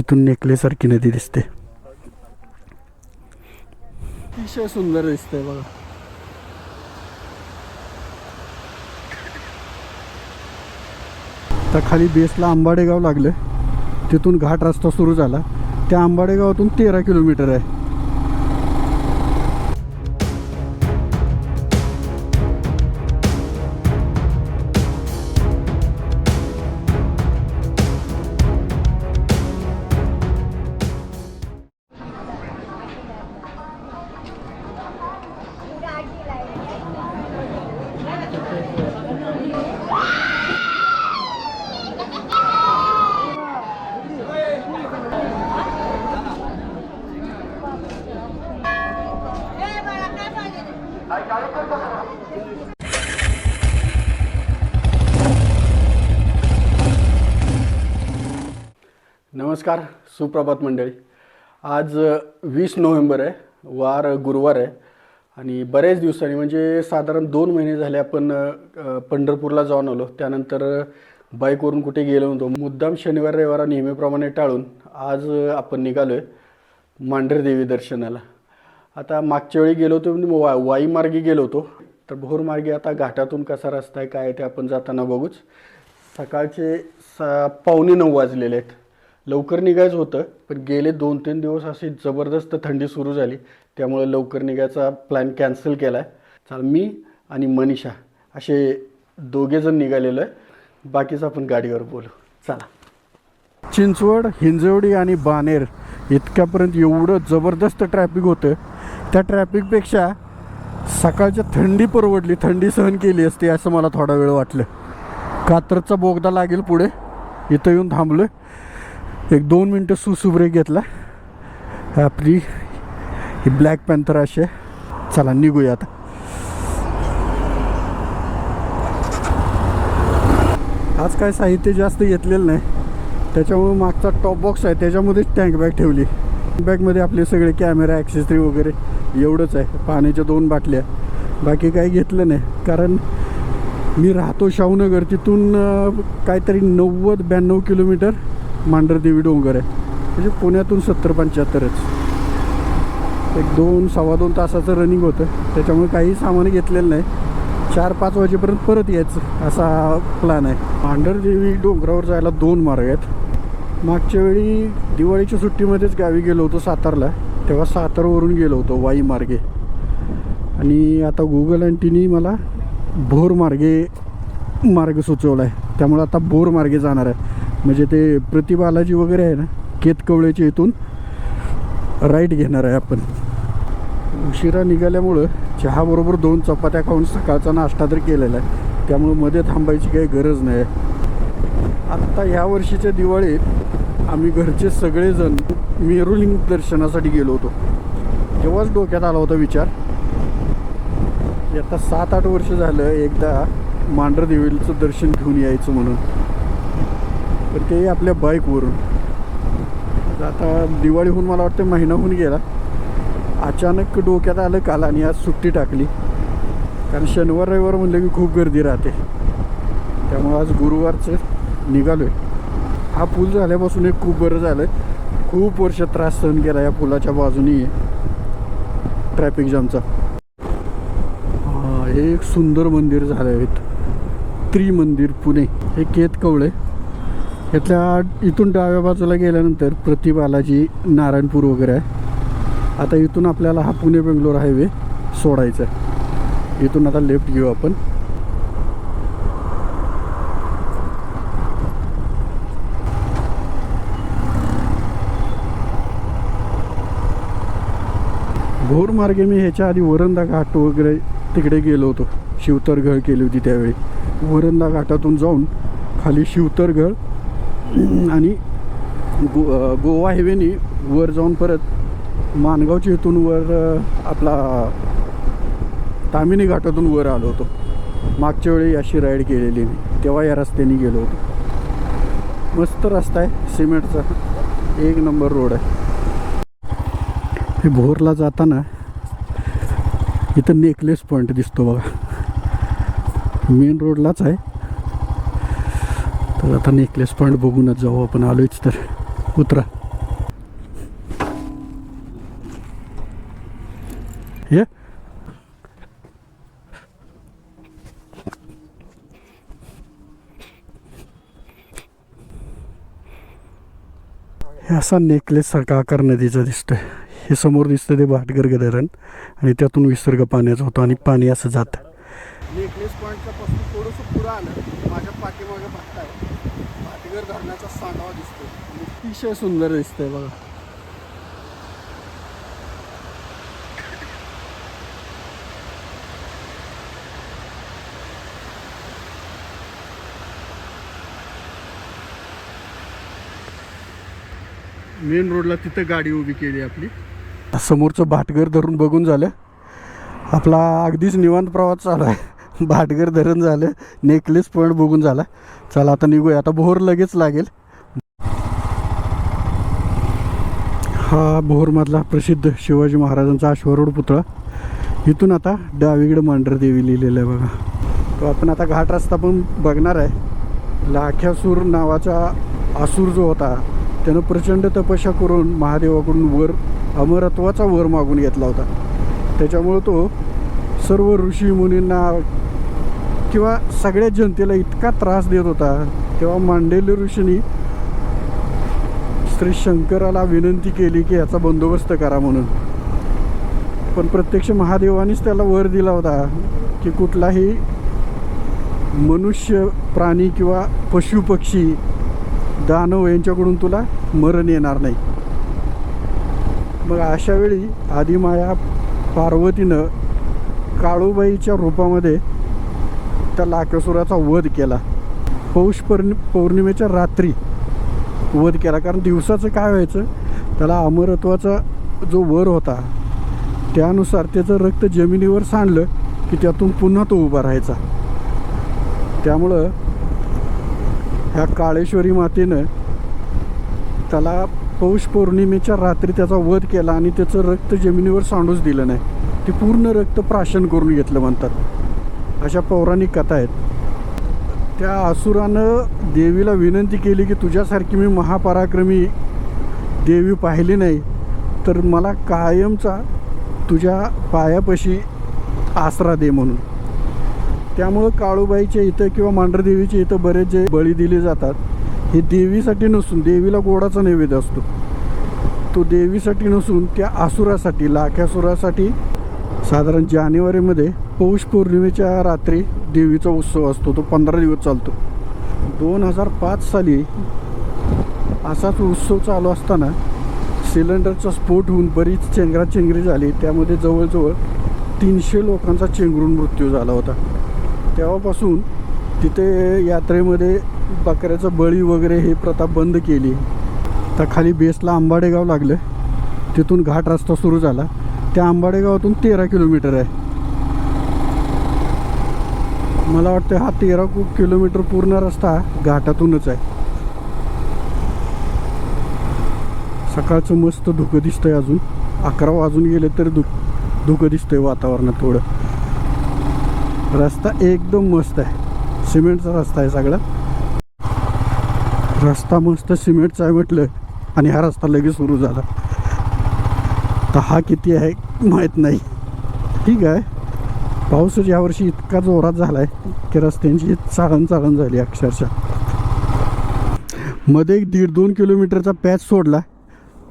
इथून नेकलेसारखी नदी दिसते. अतिशय सुंदर दिसते बघा. तर खाली बेसला आंबाडेगाव लागलं तिथून घाट रस्ता सुरू झाला. त्या आंबाडेगावातून तेरा किलोमीटर आहे. नमस्कार सुप्रभात मंडळी. आज वीस नोव्हेंबर आहे वार गुरुवार आहे आणि बऱ्याच दिवसांनी म्हणजे साधारण दोन महिने झाले आपण पंढरपूरला जाऊन आलो. त्यानंतर बाईकवरून कुठे गेलो नव्हतो. मुद्दाम शनिवार रविवार नेहमीप्रमाणे टाळून आज आपण निघालो आहे मांढरदेवी दर्शनाला. आता मागच्या वेळी गेलो होतो म्हणजे वा वाईमार्गी गेलो होतो. तर भोरमार्गी आता घाटातून कसा रस्ता आहे काय आहे ते आपण जाताना बघूच. सकाळचे सा पावणे नऊ वाजलेले आहेत. लवकर निघायचं होतं पण गेले दोन तीन दिवस अशी जबरदस्त थंडी सुरू झाली. त्यामुळे लवकर निघायचा प्लॅन कॅन्सल केला आहे चाल मी आणि मनीषा असे दोघेजण निघालेलो आहे. बाकीचं आपण गाडीवर बोलू. चला. चिंचवड हिंजवडी आणि बानेर इतक्यापर्यंत एवढं जबरदस्त ट्रॅफिक होतं. त्या ट्रॅफिकपेक्षा सकाळच्या थंडी परवडली थंडी सहन केली असती असं मला थोडा वेळ वाटलं. कात्रचा बोगदा लागेल पुढे. इथं येऊन थांबलो एक दोन मिनटं सुसू ब्रेक घेतला. आपली ही ब्लॅक पॅन्थर असे आहे. चला निघूया आता. आज काय साहित्य जास्त घेतलेलं नाही. त्याच्यामुळे मागचा टॉप बॉक्स आहे. त्याच्यामध्येच टँक बॅग ठेवली. बॅगमध्ये आपले सगळे कॅमेरा ॲक्सेसरी वगैरे एवढंच आहे. पाण्याच्या दोन बाटल्या. बाकी काही घेतलं नाही. कारण मी राहतो शाहूनगर. तिथून काहीतरी नव्वद ब्याण्णव किलोमीटर मांढरदेवी डोंगर आहे. म्हणजे पुण्यातून सत्तर पंच्याहत्तरच एक दोन सव्वा दोन तासाचं रनिंग होतं. त्याच्यामुळे काही सामान घेतलेलं नाही. चार पाच वाजेपर्यंत परत यायचं. असा प्लॅन आहे. मांढरदेवी डोंगरावर जायला दोन मार्ग आहेत. मागच्या वेळी दिवाळीच्या सुट्टीमध्येच गावी गेलो होतो सातारला. तेव्हा सातारवरून गेलो होतो वाई मार्गे. आणि आता गुगल अँटीनी मला भोर मार्गे मार्ग सुचवला आहे त्यामुळे आता भोर मार्गे जाणार आहे. म्हणजे ते प्रतिबालाजी वगैरे आहे ना केतकवळ्याच्या इथून राईट घेणार आहे आपण. उशिरा निघाल्यामुळं चहाबरोबर दोन चपात्या खाऊन सकाळचा नाश्ता तर केलेला आहे. त्यामुळं मध्ये थांबायची काही गरज नाही आत्ता ह्या वर्षीच्या दिवाळीत आम्ही घरचे सगळेजण मेरुलिंग दर्शनासाठी गेलो होतो. तेव्हाच डोक्यात आला होता विचार. आता सात आठ वर्ष झालं एकदा मांढरदेवीचं दर्शन घेऊन यायचं म्हणून. पण ते आपल्या बाईकवरून तर आता दिवाळीहून मला वाटतं महिनाहून गेला. अचानक डोक्यात आलं काल आणि आज सुट्टी टाकली. कारण शनिवार रविवार म्हणलं की खूप गर्दी राहते. त्यामुळं आज गुरुवारचं निघालो आहे हा पूल झाल्यापासून एक खूप बरं झालं खूप वर्ष त्रास सहन केला या पुलाच्या बाजूनी ट्रॅफिक जामचा हे एक सुंदर मंदिर झालं आहे त्रिमंदिर पुणे. हे केत कवळे इथल्या इथून डाव्या बाजूला गेल्यानंतर प्रतिबालाजी नारायणपूर वगैरे आहे. आता इथून आपल्याला हा पुणे बेंगलोर हायवे सोडायचा आहे. इथून आता लेफ्ट घेऊ आपण. भोर मार्गे मी ह्याच्या आधी वरंदा घाट वगैरे तिकडे गेलो होतो. शिवतरगळ केली होती त्यावेळी. वरंदा घाटातून जाऊन खाली शिवतरगळ आणि गो गोवा हायवेने वर जाऊन परत मानगावच्या इथून वर आपला तामिनी घाटातून वर आलो होतो. मागच्या वेळी अशी राईड केलेली मी. तेव्हा या रस्त्याने गेलो होतो. मस्त रस्ता आहे सिमेंटचा. एक नंबर रोड आहे. हे भोरला जाताना इथं नेकलेस पॉईंट दिसतो बघा. मेन रोडलाच आहे. तर आता नेकलेस पॉईंट बघूनच जाऊ आपण आलोच तर उतरा हे असा नेकलेस सारखा आकार नदीचा दिसतोय हे समोर दिसतं ते भाटगर्ग धरण आणि त्यातून विसर्ग पाण्याचा होतो आणि पाणी असं जातं नेकलेस पॉईंटच्या पासून थोडंसं पुढं आलं अतिशय सुंदर दिसतंय बघा. मेन रोडला तिथं गाडी उभी केली आपली. समोरचं भाटघर धरून बघून झालं. आपला अगदीच निवांत प्रवास चालू आहे. भाटघर धरण झालं. नेकलेस पॉईंट बघून झाला. चला आता निघूया. आता भोर लगेच लागेल. हा भोरमधला प्रसिद्ध शिवाजी महाराजांचा अश्वरूढ पुतळा. इथून आता डावीकडे मांढरदेवी लिहिलेलं आहे बघा. तो आपण आता घाट रस्ता पण बघणार आहे. लाख्यासूर नावाचा आसूर जो होता त्यानं प्रचंड तपस्या करून महादेवाकडून वर अमरत्वाचा वर मागून घेतला होता. त्याच्यामुळं तो सर्व ऋषी मुनींना किंवा सगळ्या जनतेला इतका त्रास देत होता तेव्हा मांडेली ऋषींनी श्री शंकराला विनंती केली की याचा बंदोबस्त करा म्हणून. पण प्रत्यक्ष महादेवानेच त्याला वर दिला होता की कुठलाही मनुष्य प्राणी किंवा पशुपक्षी दानव यांच्याकडून तुला मरण येणार नाही. मग अशा वेळी आदिमाया पार्वतीनं काळूबाईच्या रूपामध्ये त्या लाकेश्वराचा वध केला. पौष पौर्णिमेच्या रात्री वध केला. कारण दिवसाचं काय व्हायचं? त्याला अमरत्वाचा जो वर होता त्यानुसार त्याचं रक्त जमिनीवर सांडलं की त्यातून पुन्हा तो उभा राहायचा. त्यामुळं ह्या काळेश्वरी मातेनं त्याला पौष पौर्णिमेच्या रात्री त्याचा वध केला आणि त्याचं रक्त जमिनीवर सांडूच दिलं नाही. ते पूर्ण रक्त प्राशन करून घेतलं म्हणतात. अशा पौराणिक कथा आहेत. त्या असुरानं देवीला विनंती केली की तुझ्यासारखी मी महापराक्रमी देवी पाहिली नाही तर मला कायमचा तुझ्या पायापाशी आसरा दे म्हणून. त्यामुळं काळूबाईच्या इथं किंवा मांढरदेवीच्या इथं बरेच जे बळी दिले जातात हे देवीसाठी नसून देवीला गोडाचा नैवेद्य असतो. तो देवीसाठी नसून त्या आसुरासाठी लाख्यासुरासाठी साधारण जानेवारीमध्ये पौष पौर्णिमेच्या रात्री देवीचा उत्सव असतो तो पंधरा दिवस चालतो. दोन हजार पाच साली असाच उत्सव चालू असताना सिलेंडरचा स्फोट होऊन बरीच चेंगराचेंगरी झाली. त्यामध्ये जवळजवळ तीनशे लोकांचा चेंगरून मृत्यू झाला होता. तेव्हापासून तिथे यात्रेमध्ये बकऱ्याचं बळी वगैरे हे प्रथा बंद केली. तर खाली बेसला आंबाडेगाव लागलं. तिथून घाट रस्ता सुरू झाला. त्या आंबाडेगावातून तेरा किलोमीटर आहे. मला वाटतं हा तेरा कु- किलोमीटर पूर्ण रस्ता घाटातूनच आहे. सकाळचं मस्त धुकं दिसतंय अजून. अकरा वाजून गेले तरी धुक धुकं दिसतंय वातावरणात थोडं. रस्ता एकदम मस्त आहे. सिमेंटचा रस्ता आहे सगळा. रस्ता मस्त सिमेंटचा आहे म्हटलं आणि हा रस्ता लगेच सुरू झाला. तर हा किती आहे माहीत नाही. ठीक आहे. पाऊसच यावर्षी इतका जोरात झाला आहे की रस्त्यांची चाळण चाळण झाली अक्षरशः. मध्ये एक दीड दोन किलोमीटरचा पॅच सोडला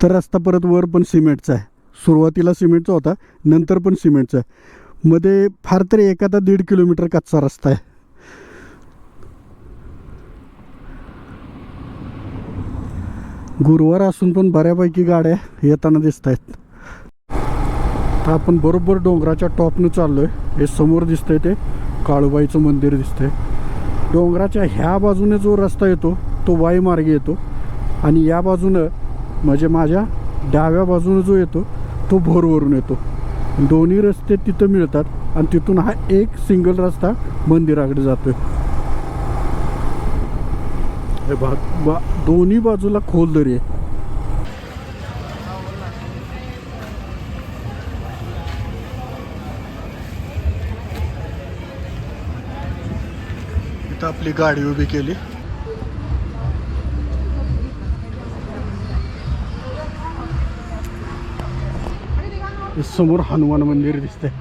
तर रस्ता परत वर पण सिमेंटचा आहे. सुरुवातीला सिमेंटचा होता नंतर पण सिमेंटचा आहे. मध्ये फार तरी एखादा दीड किलोमीटर कच्चा रस्ता आहे. गुरुवार असून पण बऱ्यापैकी गाड्या येताना दिसत आहेत आपण बरोबर डोंगराच्या टॉपनं चाललो आहे हे समोर दिसतंय ते. काळूबाईचं मंदिर दिसतंय. डोंगराच्या ह्या बाजूने जो रस्ता येतो तो वाई मार्गे येतो. आणि या बाजूनं म्हणजे माझ्या डाव्या बाजूनं जो येतो तो भोरवरून येतो. दोन्ही रस्ते तिथं मिळतात आणि तिथून हा एक सिंगल रस्ता मंदिराकडे जातोय. आहे बा बा दोन्ही बाजूला खोल दरी आहे. इथं आपली गाडी उभी केली. समोर हनुमान मंदिर दिसतंय.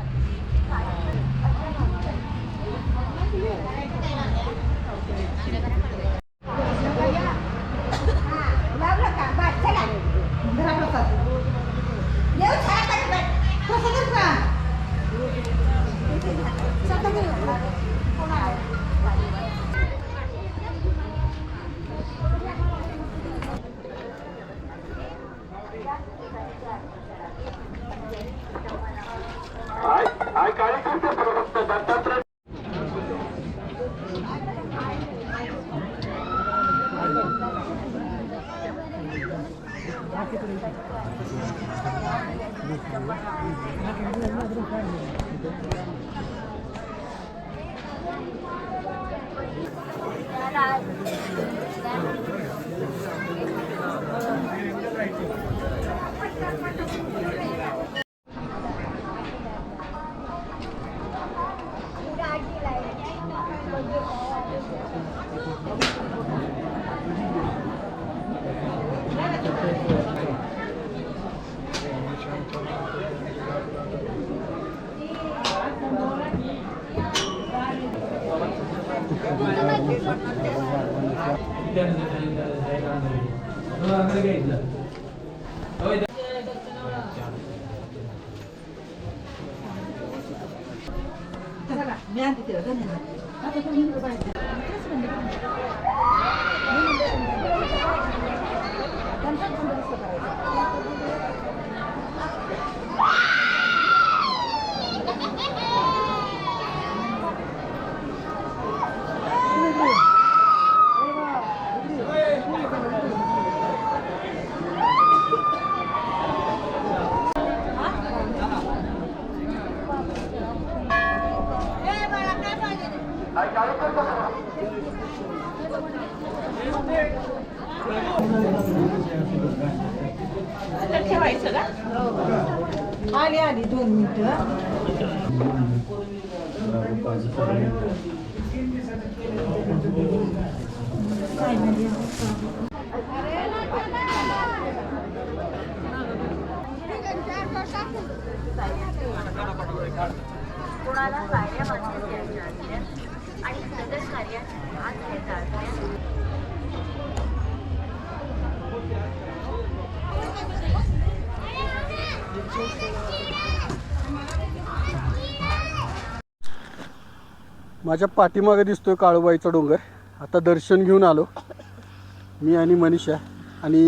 लावलं का बस चला घरा प्रसाद देव छाया टाक बाय प्रसादच ना चला मी आणते तिला धन्यवाद आता तुम्ही इकडे बाहेर जा. तेच म्हणले ठेवायचं का? आली आली दोन मिनिटं. कोणाला साऱ्या माणसं द्यायच्या असल्या आणि सदर कार्यात माझ्या पाठीमागे दिसतोय काळूबाईचा डोंगर. आता दर्शन घेऊन आलो. मी आणि मनीषा आणि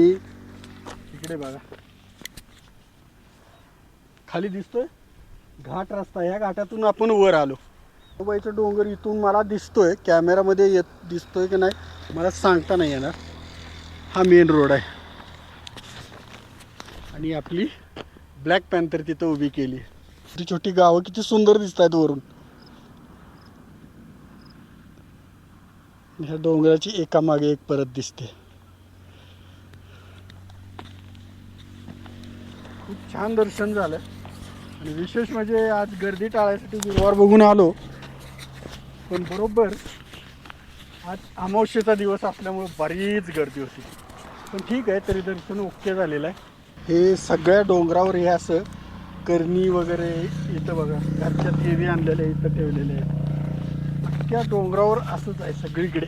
इकडे बघा. खाली दिसतोय? घाट रस्ता. या घाटातून आपण वर आलो. काळूबाईचा डोंगर इथून मला दिसतोय. कॅमेरामध्ये येत दिसतोय की नाही मला सांगता नाही येणार. हा मेन रोड आहे. आणि आपली ब्लॅक पॅन्थर तिथं उभी केली. छोटी छोटी गावं किती सुंदर दिसत आहेत वरून. ह्या डोंगराची एकामागे एक परत दिसते. खूप छान दर्शन झालं. आणि विशेष म्हणजे आज गर्दी टाळायसाठी गुरुवार बघून आलो. पण बरोबर आज अमावस्येचा दिवस असल्यामुळे बरीच गर्दी होती. पण ठीक आहे तरी दर्शन ओके झालेलं आहे. हे सगळ्या डोंगरावर हे असं करणी वगैरे इथं बघा घरच्या देवी आणलेल्या इथं ठेवलेले आहेत अख्ख्या डोंगरावर असंच आहे सगळीकडे.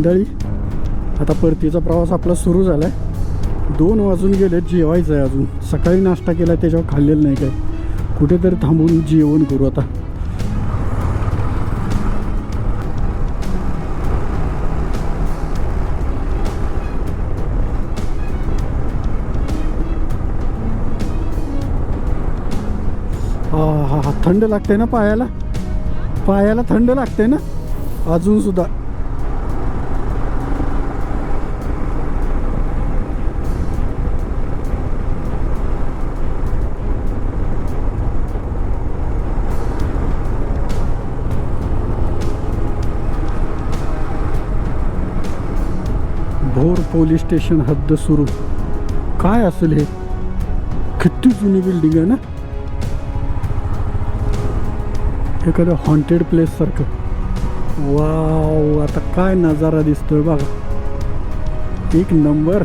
मंडळी आता परतीचा प्रवास आपला सुरू झाला आहे दोन वाजून गेले जेवायचं आहे अजून. सकाळी नाश्ता केला त्याच्यावर खाल्लेलं नाही काय. कुठेतरी थांबून जेवण करू आता. हा हा हा थंड लागते ना पायाला? पायाला थंड लागते ना? अजून सुद्धा. पोलीस स्टेशन हद्द सुरू. काय असेल हे? किती जुनी बिल्डिंग आहे ना? एखादं हॉन्टेड प्लेस सारखं. वाव आता काय नजारा दिसतोय बघा. एक नंबर.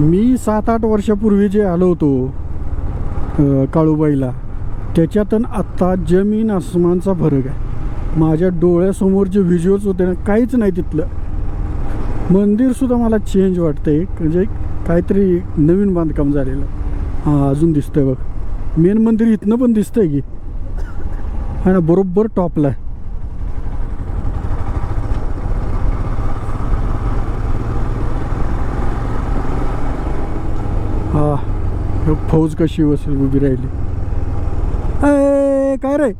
मी सात आठ वर्षापूर्वी जे आलो होतो काळूबाईला त्याच्यात आणि आत्ता जमीन आसमानचा फरक आहे. माझ्या डोळ्यासमोर जे व्हिज्युअल्स होते ना काहीच नाही तिथलं. मंदिरसुद्धा मला चेंज वाटतं आहे म्हणजे काहीतरी नवीन बांधकाम झालेलं. हां अजून दिसतंय बघ. मेन मंदिर इथनं पण दिसतंय की. हा ना बरोबर टॉपला आहे. हा फौज कशी बसेल उभी राहिली? काय रे?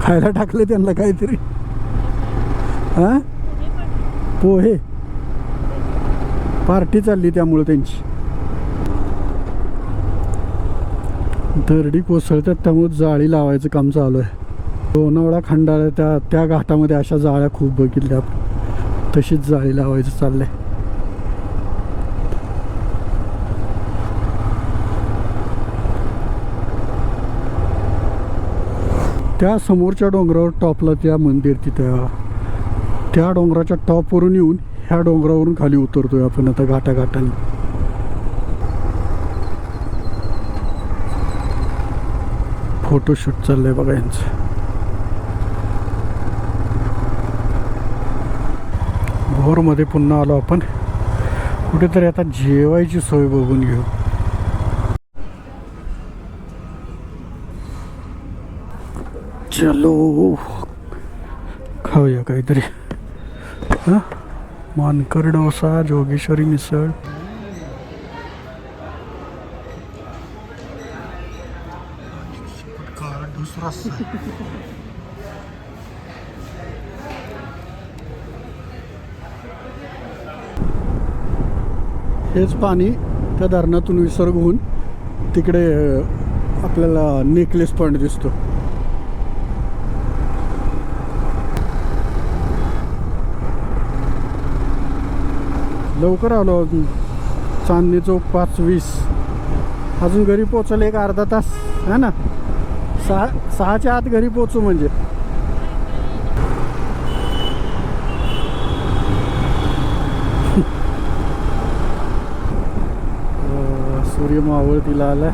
खायला टाकले त्यांना काहीतरी. हा? पोहे. पार्टी चालली त्यामुळे त्यांची. दरडी कोसळतात त्यामुळे जाळी लावायचं काम चालू आहे. लोणावळा खंडाळा त्या त्या घाटामध्ये अशा जाळ्या खूप बघितल्या तशीच जाळी लावायचं चाललंय. त्या समोरच्या डोंगरावर टॉपला त्या मंदिर तिथं त्या डोंगराच्या टॉपवरून येऊन ह्या डोंगरावरून खाली उतरतोय आपण आता घाटाघाटाने. फोटोशूट चाललंय बघा यांचं. भोरमध्ये पुन्हा आलो आपण. कुठेतरी आता जेवायची सोय बघून घेऊ. चलो। खाऊया काहीतरी. हां? मानकर डोसा जोगेश्वरी मिसळ. हेच पाणी त्या धरणातून विसर्ग होऊन तिकडे आपल्याला नेकलेस पॉईंट दिसतो. लवकर आलो अजून. चांदणी चौक पाच वीस. अजून घरी पोचायला एक अर्धा तास. है ना? सहा सहाच्या आत घरी पोचू म्हणजे. सूर्य मावळतीला आलाय.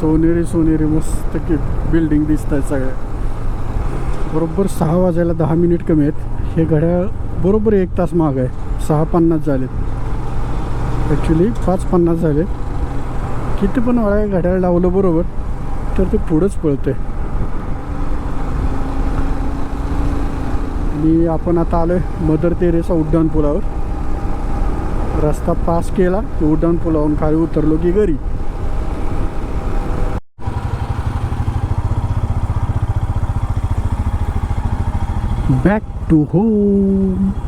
सोनेरी सोनेरी मस्त की बिल्डिंग दिसत आहेत सगळ्या बरोबर सहा वाजायला दहा मिनिट कमी आहेत. हे घड्याळ बरोबर एक तास माग आहे. सहा पन्नास झालेत. ॲक्च्युली पाच पन्नास झाले किती पण वेळा घड्याळ लावलं बरोबर तर ते पुढंच पळतंय. आणि आपण आता आलो आहे मदर तेरेसा उड्डाण पुलावर. रस्ता पास केला की उड्डाण पुलावरून खाली उतरलो की घरी. to home.